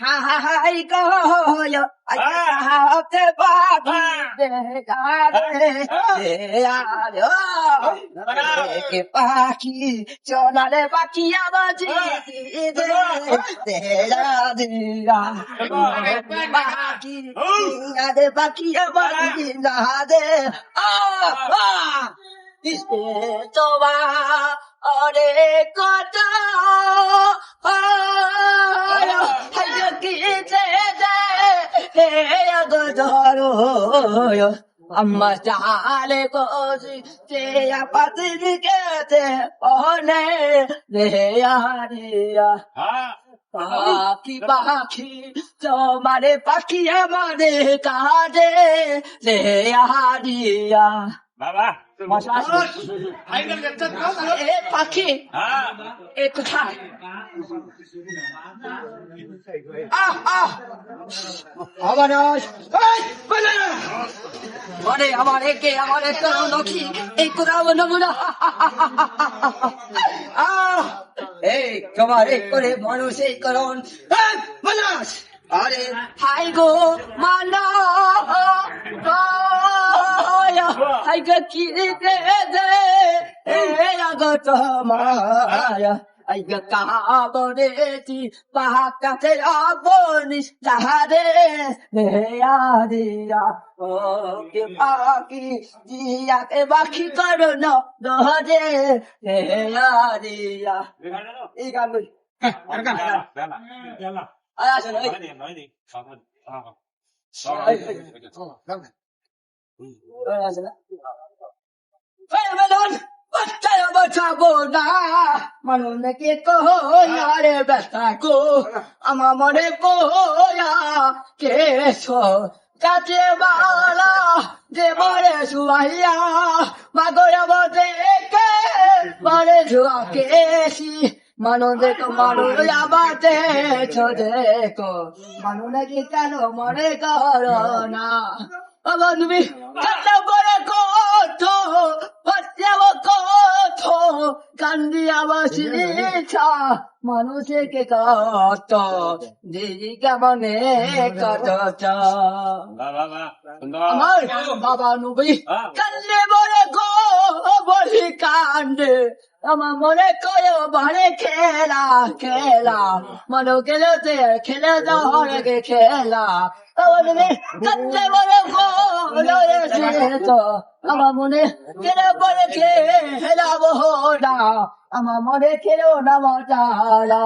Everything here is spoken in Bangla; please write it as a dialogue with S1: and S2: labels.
S1: হাই গয় হাতে বাকি কে পাখি চলারে পাখি আবাজি পাখি। দে। পাখি আবাজি দিছে তোবা অরে কত amma jale kosi te apatir kete one de ya ya পাখি পাখি তোমারে পাখি আমারে কাজে রে হারিয়া
S2: বাবা
S1: এ পাখি
S2: হ্যাঁ।
S1: এ কোথায়? আহ আহ। আমার আরে আমার একে আমার একটা নখি এই কোথাও নমুনা। এই তোমার এক করে মানুষ এই করণ। এই, আরে হাই গো মানা হাই গো কি দে আগত মায়া। আই গা কাবরেতি পাহাকাতে আবনিস তাহারে রে আদিয়া ও কে পাকি দিয়া কে বাকি করো না দহরে আদিয়া এই গান বলি। আয় বাচ্চারা বাঁচাবো কে বালা যে মরে মাগরে বদে কে? মরে শুয়া কেসি মানো দেখো মানো আবাতে দেখো। মানো নাকি কেন মনে করো না বাবা কান্দি আবাসি ছা মানুষকে কত দিদি কেমনে কত আমার বাবা নবী কান্দে বলে গো বলি কান্দে। আমার মনে কয় বারে খেলা খেলা। মনো খেলতে খেলে দহরে খেলা। আমার মনে কান্দে বলে গো তো। আমার মনে কেনে বলে খেলা বহরা আমার মনে খেলো না মজালা